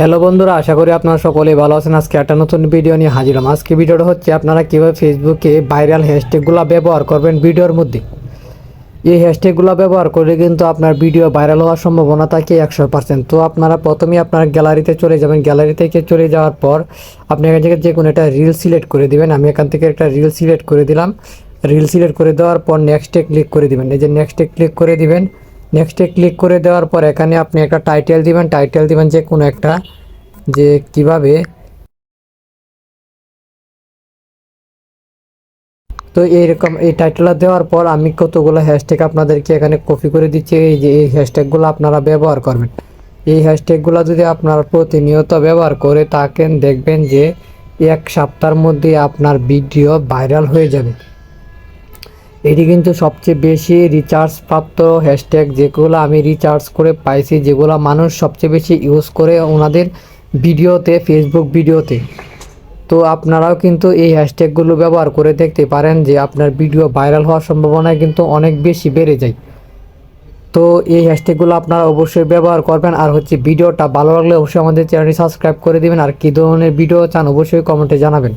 Hello বন্ধুরা, আশা করি আপনারা সকলেই ভালো আছেন। আজকে একটা নতুন ভিডিও নিয়ে হাজির হলাম। আজকে ভিডিওটা হচ্ছে আপনারা কীভাবে ফেসবুকে ভাইরাল হ্যাশট্যাগুলো ব্যবহার করবেন ভিডিওর মধ্যে। এই হ্যাশট্যাগুলো ব্যবহার করলে কিন্তু আপনার ভিডিও ভাইরাল হওয়ার সম্ভাবনা থাকে একশো পার্সেন্ট তো আপনারা প্রথমেই আপনার গ্যালারিতে চলে যাবেন। গ্যালারি থেকে চলে যাওয়ার পর আপনি এখান থেকে যে কোনো একটা রিল সিলেক্ট করে দিবেন। আমি এখান থেকে একটা রিল সিলেক্ট করে দিলাম। রিল সিলেক্ট করে দেওয়ার পর নেক্সটে ক্লিক করে দিবেন। এই যে নেক্সটে ক্লিক করে দিবেন নেক্সটে ক্লিক করে দেওয়ার পর এখানে আপনি একটা টাইটেল দিবেন। টাইটেল দিবেন যে কোনো একটা যে কীভাবে তো এইরকম এই টাইটেলটা দেওয়ার পর আমি কতগুলো হ্যাশট্যাগ আপনাদেরকে এখানে কপি করে দিচ্ছি। এই যে এই হ্যাশট্যাগুলো আপনারা ব্যবহার করবেন। এই হ্যাশট্যাগুলো যদি আপনারা প্রতিনিয়ত ব্যবহার করে থাকেন, দেখবেন যে এক সপ্তাহের মধ্যে আপনার ভিডিও ভাইরাল হয়ে যাবে। এটি কিন্তু সবচেয়ে বেশি রিচার্জ প্রাপ্ত হ্যাশট্যাগ যেগুলো আমি রিচার্জ করে পাইছি, যেগুলো মানুষ সবচেয়ে বেশি ইউজ করে ওনাদের ভিডিওতে ফেসবুক ভিডিওতে তো আপনারাও কিন্তু এই হ্যাশট্যাগুলো ব্যবহার করে দেখতে পারেন যে আপনার ভিডিও ভাইরাল হওয়ার সম্ভাবনা কিন্তু অনেক বেশি বেড়ে যায়। তো এই হ্যাশট্যাগুলো আপনারা অবশ্যই ব্যবহার করবেন। আর হচ্ছে ভিডিওটা ভালো লাগলে অবশ্যই আমাদের চ্যানেলটি সাবস্ক্রাইব করে দেবেন। আর কী ধরনের ভিডিও চান অবশ্যই কমেন্টে জানাবেন।